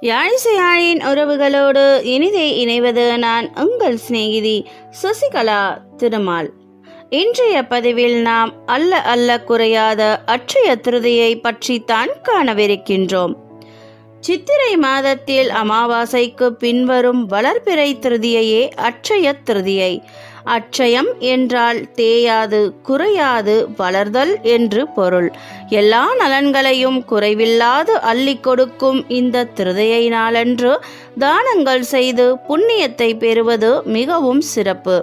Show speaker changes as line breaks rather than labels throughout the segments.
யாழிசையாழின் உறவுகளோடு இனிதே இணைவது நான் உங்கள் சிநேகிதி சசிகலா திருமால். இன்றைய பதிவில் நாம் அல்ல அல்ல குறையாத அற்றைய திருதியை பற்றித்தான் காணவிருக்கின்றோம். சித்திரை மாதத்தில் அமாவாசைக்கு பின்வரும் வளர்பிறை திருதியையே அற்றைய திருதியை. அட்சயம் என்றால் தேயாது குறையாது வளர்தல் என்று பொருள். எல்லா நலன்களையும் குறைவில்லாது அள்ளி கொடுக்கும் இந்த திருதையை நாளன்று தானங்கள் செய்து புண்ணியத்தை பெறுவது மிகவும் சிறப்பு.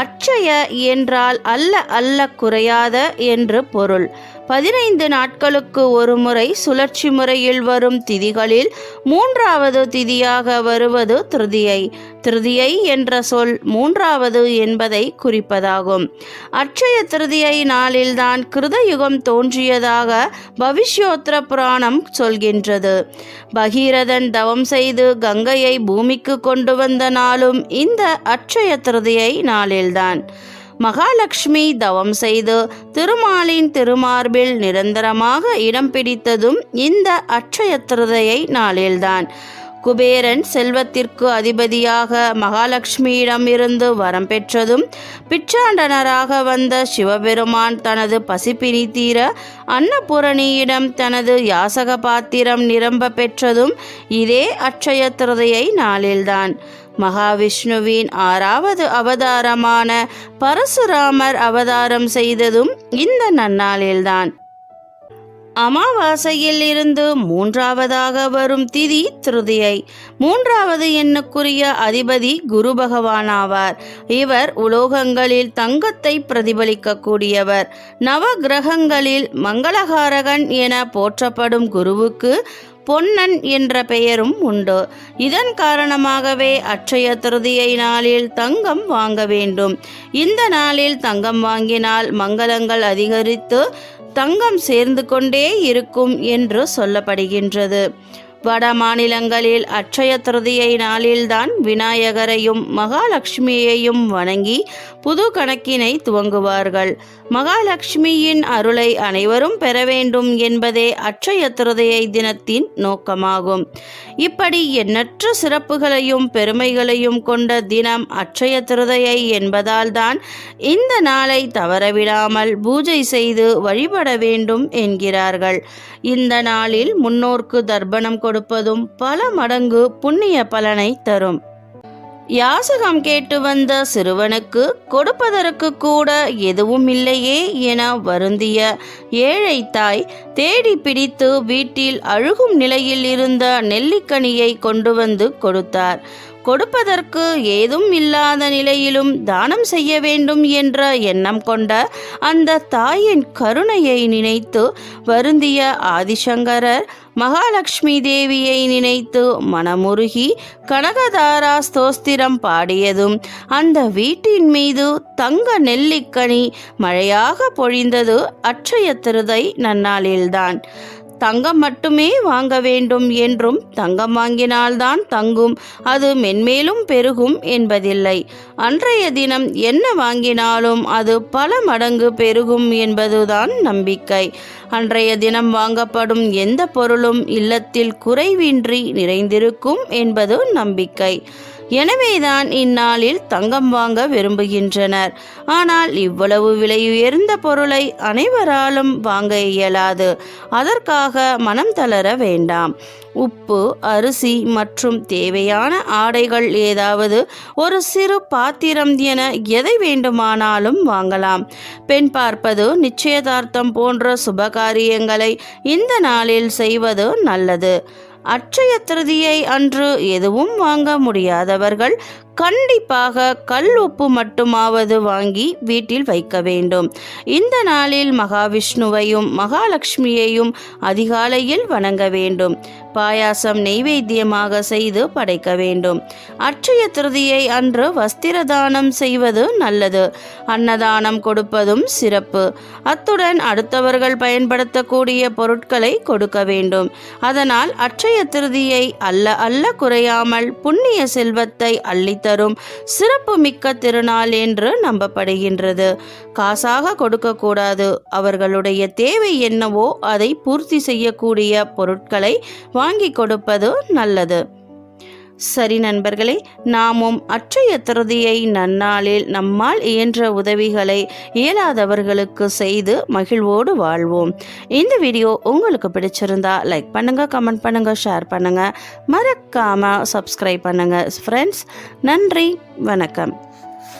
அட்சய என்றால் அல்ல அல்ல குறையாத என்று பொருள். பதினைந்து நாட்களுக்கு ஒரு முறை சுழற்சி முறையில் வரும் திதிகளில் மூன்றாவது திதியாக வருவது திருதியை. திருதியை என்ற சொல் மூன்றாவது என்பதை குறிப்பதாகும். அட்சய திருதியை நாளில்தான் கிருதயுகம் தோன்றியதாக பவிஷ்யோத்திர புராணம் சொல்கின்றது. பகீரதன் தவம் செய்து கங்கையை பூமிக்கு கொண்டு வந்த நாளும் இந்த அட்சய திருதியை நாளில்தான். மகாலட்சுமி தவம் செய்து திருமாலின் திருமார்பில் நிரந்தரமாக இடம் பிடித்ததும் இந்த அட்சய திருதையை நாளில்தான். குபேரன் செல்வத்திற்கு அதிபதியாக மகாலட்சுமியிடம் இருந்து வரம் பெற்றதும் பிச்சாண்டனராக வந்த சிவபெருமான் தனது பசிப்பினி தீர அன்னபூரணியிடம் தனது யாசக பாத்திரம் நிரம்ப பெற்றதும் இதே அட்சய திருதையை நாளில்தான். மகாவிஷ்ணுவின் ஆறாவது அவதாரமான பரசுராமர் அவதாரம் செய்ததும் இந்த நன்னாளில்தான். அமாவாசையில் இருந்து மூன்றாவதாக வரும் திதி திருதியை மூன்றாவது எண்ணுக்குரிய அதிபதி குரு பகவான் ஆவார் இவர் உலோகங்களில் தங்கத்தை பிரதிபலிக்கக்கூடியவர். நவ கிரகங்களில் மங்களகாரகன் என போற்றப்படும் குருவுக்கு பொன்னன் என்ற பெயரும் உண்டு. இதன் காரணமாகவே அட்சய திருதியை நாளில் தங்கம் வாங்க வேண்டும். இந்த நாளில் தங்கம் வாங்கினால் மங்களங்கள் அதிகரித்து தங்கம் சேர்ந்து கொண்டே இருக்கும் என்று சொல்லப்படுகின்றது. வட மாநிலங்களில் அட்சய திருதியை நாளில்தான் விநாயகரையும் மகாலட்சுமியையும் வணங்கி புது கணக்கினை துவங்குவார்கள். மகாலட்சுமியின் அருளை அனைவரும் பெற வேண்டும் என்பதே அட்சய திருதியை தினத்தின் நோக்கமாகும். இப்படி எண்ணற்ற சிறப்புகளையும் பெருமைகளையும் கொண்ட தினம் அட்சய திருதையை என்பதால்தான் இந்த நாளை தவறவிடாமல் பூஜை செய்து வழிபட வேண்டும் என்கிறார்கள். இந்த நாளில் முன்னோர்க்கு தர்ப்பணம் கொடுப்பதும் பல மடங்கு புண்ணிய பலனை தரும். யாசகம் கேட்டு வந்த சிறுவனுக்கு கொடுப்பதற்கு கூட எதுவும் இல்லையே என வருந்திய ஏழை தாய் தேடி பிடித்து வீட்டில் அழுகும் நிலையில் இருந்த நெல்லிக்கனியை கொண்டு வந்து கொடுத்தார். கொடுப்பதற்கு ஏதும் இல்லாத நிலையிலும் தானம் செய்ய வேண்டும் என்ற எண்ணம் கொண்ட அந்த தாயின் கருணையை நினைத்து வருந்திய ஆதிசங்கரர் மகாலட்சுமி தேவியை நினைத்து மனமுருகி கனகதாரா ஸ்தோஸ்திரம் பாடியதும் அந்த வீட்டின் மீது தங்க நெல்லிக்கனி மழையாக பொழிந்தது அட்சய திருதை நன்னாளில்தான். தங்கம் மட்டுமே வாங்க வேண்டும் என்றும் தங்கம் வாங்கினால்தான் தங்கும் அது மென்மேலும் பெருகும் என்பதில்லை. அன்றைய தினம் என்ன வாங்கினாலும் அது பல மடங்கு பெருகும் என்பதுதான் நம்பிக்கை. அன்றைய தினம் வாங்கப்படும் எந்த பொருளும் இல்லத்தில் குறைவின்றி நிறைந்திருக்கும் என்பது நம்பிக்கை. எனவேதான் இந்நாளில் தங்கம் வாங்க விரும்புகின்றனர். ஆனால் இவ்வளவு விலை உயர்ந்த பொருளை அனைவராலும் வாங்க இயலாது. அதற்காக மனம் தளர வேண்டாம். உப்பு அரிசி மற்றும் தேவையான ஆடைகள் ஏதாவது ஒரு சிறு பாத்திரம் என எதை வேண்டுமானாலும் வாங்கலாம். பெண் பார்ப்பது நிச்சயதார்த்தம் போன்ற சுபகாரியங்களை இந்த நாளில் செய்வது நல்லது. அட்சய திருதியை அன்று எதுவும் வாங்க முடியாதவர்கள் கண்டிப்பாக கல் உப்பு மட்டுமாவது வாங்கி வீட்டில் வைக்க வேண்டும். இந்த நாளில் மகாவிஷ்ணுவையும் மகாலட்சுமியையும் அதிகாலையில் வணங்க வேண்டும். பாயாசம் நெய்வேத்தியமாக செய்து படைக்க வேண்டும். அட்சய திருதியை அன்று வஸ்திர தானம் செய்வது நல்லது. அன்னதானம் கொடுப்பதும் சிறப்பு. அத்துடன் அடுத்தவர்கள் பயன்படுத்தக்கூடிய பொருட்களை கொடுக்க வேண்டும். அதனால் அட்சய திருதியை அல்ல அல்ல குறையாமல் புண்ணிய செல்வத்தை அள்ளித்த தரும் சிறப்பு மிக்க திருநாள் என்று நம்பப்படுகின்றது. காசாக கொடுக்கக்கூடாது. அவர்களுடைய தேவை என்னவோ அதை பூர்த்தி செய்யக்கூடிய பொருட்களை வாங்கி கொடுப்பது நல்லது. சரி நண்பர்களே நாமும் அற்றைய திருதியை நன்னாளில் நம்மால் இயன்ற உதவிகளை இயலாதவர்களுக்கு செய்து மகிழ்வோடு வாழ்வோம். இந்த வீடியோ உங்களுக்கு பிடிச்சிருந்தா லைக் பண்ணுங்க கமெண்ட் பண்ணுங்க ஷேர் பண்ணுங்க. மறக்காம சப்ஸ்கிரைப் பண்ணுங்க. ஃப்ரெண்ட்ஸ் நன்றி வணக்கம்.